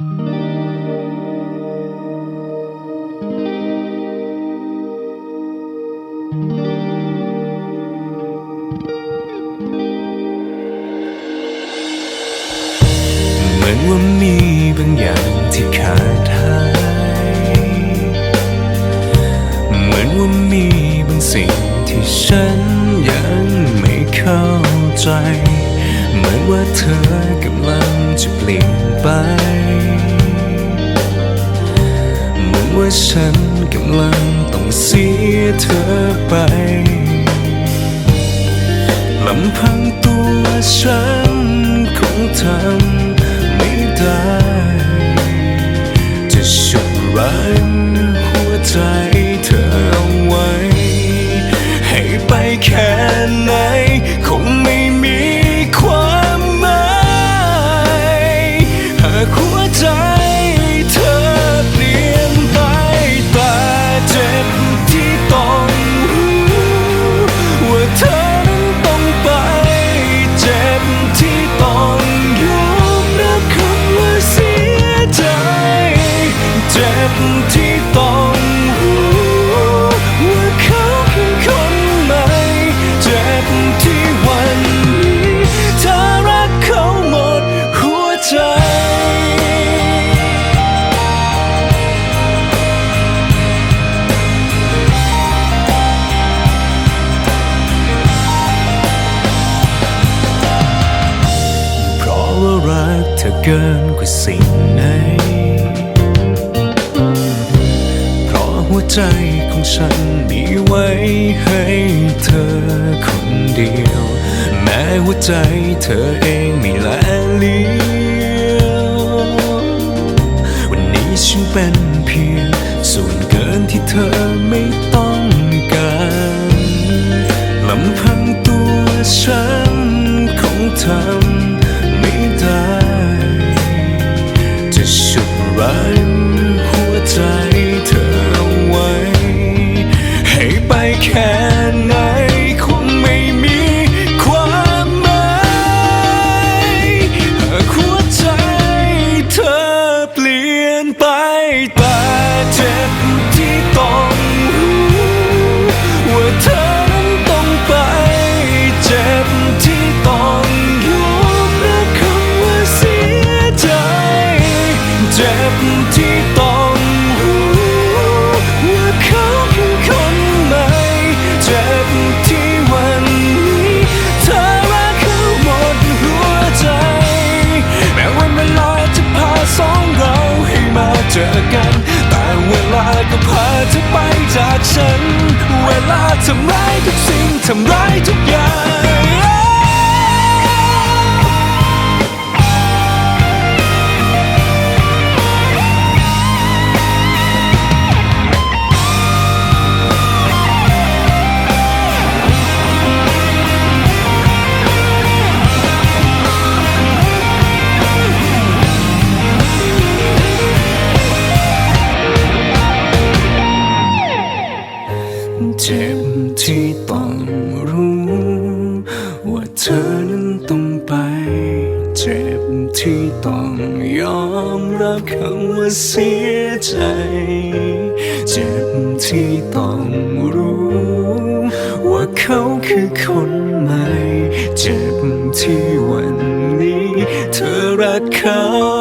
เหมือนว่ามีบางอย่างที่ขาดหาย เหมือนว่ามีบางสิ่งที่ฉันยังไม่เข้าใจ มือนว่าเธอกำลังจะเปลี่ยนไป เหมือนว่าฉันกำลังต้องเสียเธอไปลำพังตัวฉันคงทำไม่ได้ จะฉุดรั้งหัวใจเธอเอาไว้ ให้ไปแค่ไหนคง เกินกว่าสิ่งไหน เพราะหัวใจของฉันมีไว้ให้เธอคนเดียว แม้หัวใจเธอเองไม่แลเลี้ยววันนี้ฉันเป็นเพียงส่วนเกินที่เธอไม่ต้องการลำพังตัวฉันคงทำ ฉุ อกัน แต่เวลาก็พาเธอไปจากฉัน เวลาทำร้ายทุกสิ่งทำร้ายทุกอย่าง เธอนั้นต้องไป เจ็บที่ต้องยอมรับคำว่าเสียใจ เจ็บที่ต้องรู้ ว่าเขาคือคนใหม่ เจ็บที่วันนี้ เธอรักเขา